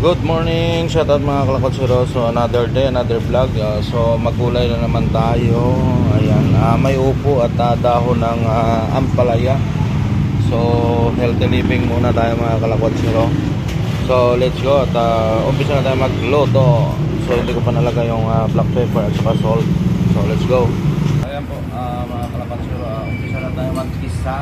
Good morning, shout out mga kalakotsero. So another day, another vlog. Uh, so magulay na naman tayo. Ayan, ah, may upo at ah, dahon ng ah, ampalaya. So healthy living muna tayo mga kalakotsero. So let's go at uh, umpisa na tayo magluto. So hindi ko pa nalagay yung ah, black pepper at saka salt. So let's go. Ayan po ah, mga kalakotsero, uh, umpisa na tayo mag-isa.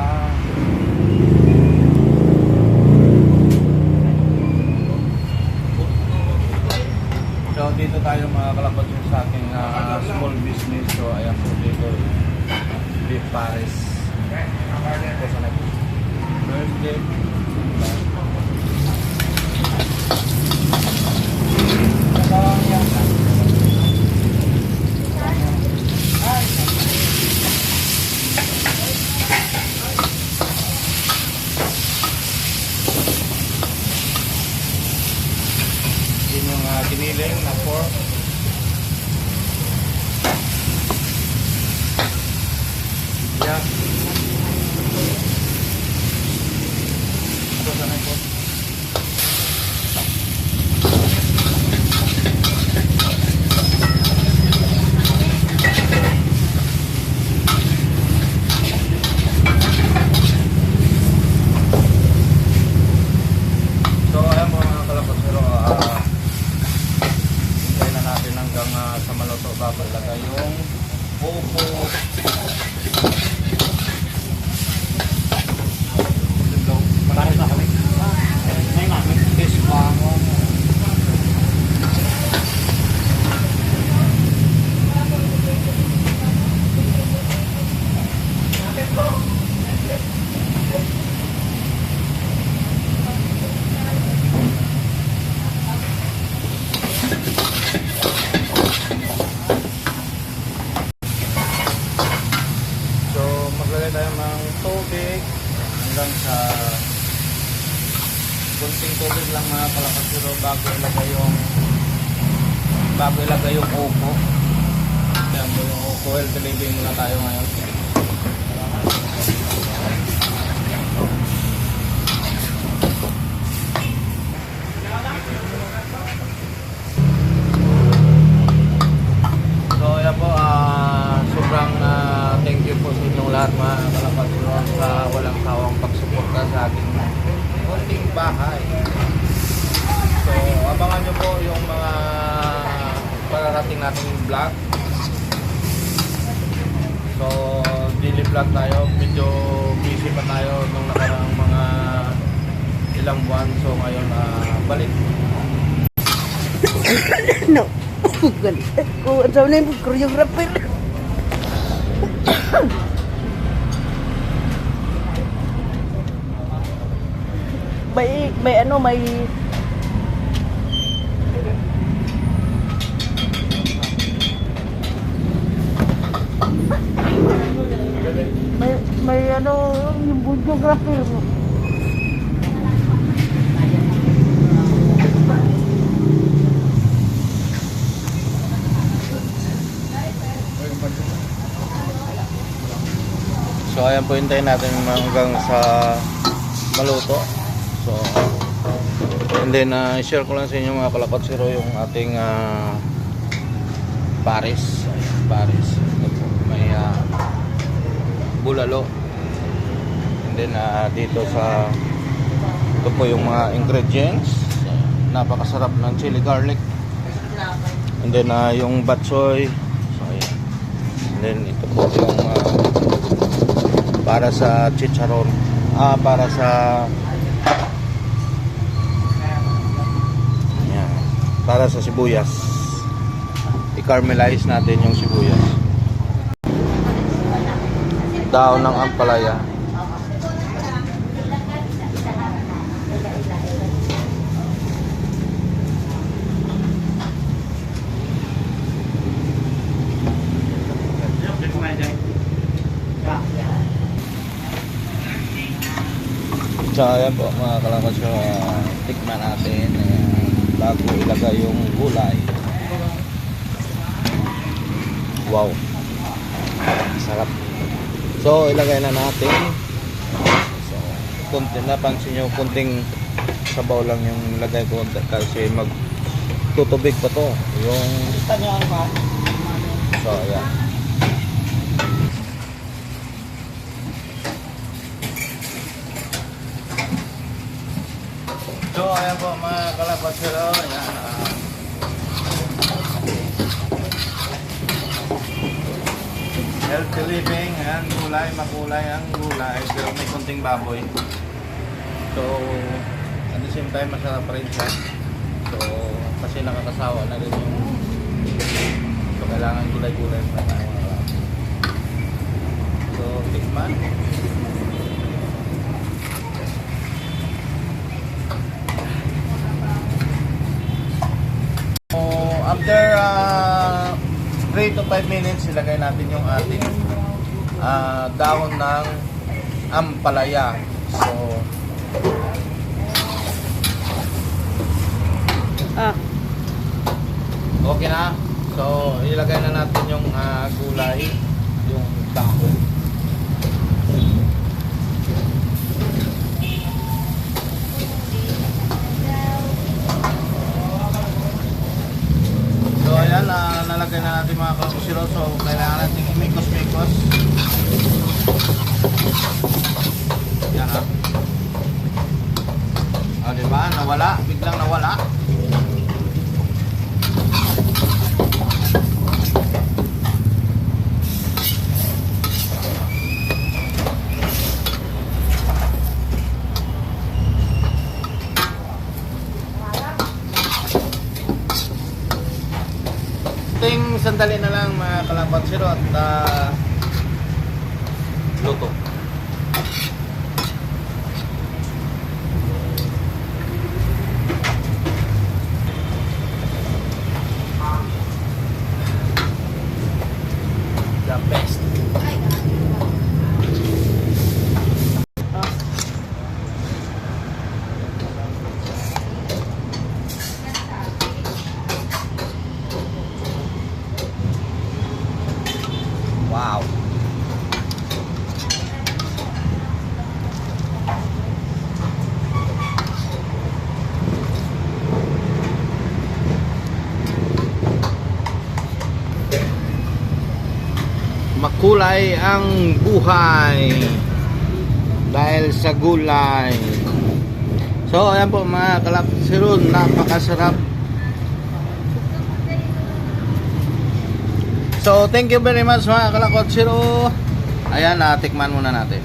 Dito tayo mga kalapot yung sa aking ah, small business. So ayan po dito. Beef Paris. Po sa next. Thursday. Yun yung uh, giniling na pork. Yeah. Ito sana po. So ayan po mga kalapasero, ah Hintayin na natin hanggang ah, sa maluto bago ilagay yung upo. Marami na kami. May namin. Fish bangon. So maglagay tayo ng tubig hanggang sa kunting tubig lang mga kalapasero bago ilagay yung bago ilagay yung upo. Ayan po yung upo. Healthy living muna tayo ngayon. So ayan po, ah, sobrang ah, thank you po sa inyong lahat mga kalapasero sa walang sawang pagsuporta sa ating konting bahay. So abangan nyo po yung mga pararating nating vlog. So daily vlog tayo, medyo busy pa tayo nung nakaraang mga ilang buwan. So ngayon ah, balik no. Galit ko. Ang sabi na yung choreographer. may, may ano, may... May, may ano, yung videographer mo. So ayan po hintayin natin hanggang sa maluto. So and then uh, share ko lang sa inyo mga kalapot zero yung ating uh, Paris. Ayan, Paris. May uh, bulalo. And then uh, dito sa ito po yung mga ingredients. Napakasarap ng chili garlic. And then uh, yung batsoy. So ayan. And then ito po yung uh, para sa chicharon ah para sa yan para sa sibuyas. I-caramelize natin yung sibuyas. Daon ng ampalaya. So ayan po mga kalakas so, uh, tikman natin ayan, bago ilagay yung gulay. Wow. Sarap. So ilagay na natin. So kunti napansin nyo kunting sabaw lang yung nilagay ko kasi mag tutubig pa to. Yung So, ayan. So, ayan po mga kalapatsero. Ayan. ah. healthy living. Ayan, gulay, makulay ang gulay. Pero may konting baboy. So, at the same time, masarap rin siya. So, kasi nakakasawa na rin yung So, kailangan gulay-gulay pa tayo. So, tikman. After 3 to 5 minutes, ilagay natin yung ating ah, dahon ng ampalaya. So, Ah, okay na. So, ilagay na natin yung ah, gulay, yung dahon. So, ayan, na nalagay na natin mga kakusiro. So, kailangan natin imikos-mikos. Yan ha. O, diba? Nawala. Biglang nawala. Ting sandali na lang mga kalapatsiro at ah, luto. The best. Wow. Makulay ang buhay dahil sa gulay. So, ayan po mga kalapsiro, napakasarap So, thank you very much mga kalakotsiro. Ayan, natikman muna natin.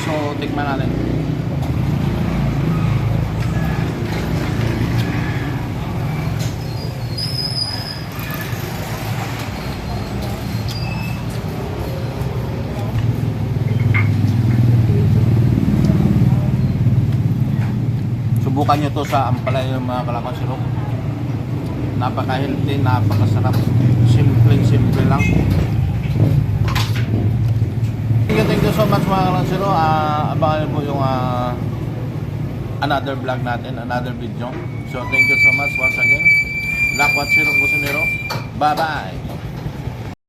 So, tikman natin. Subukan nyo to sa Ampalay yung mga kalakotsiro. Napaka-healthy, napakasarap. Simple-simple lang. Thank you, thank you so much mga kalakotsiro. Ah, abangan nyo po yung ah, another vlog natin, another video. So, thank you so much once again. Black Watsiro Busunero. Bye-bye!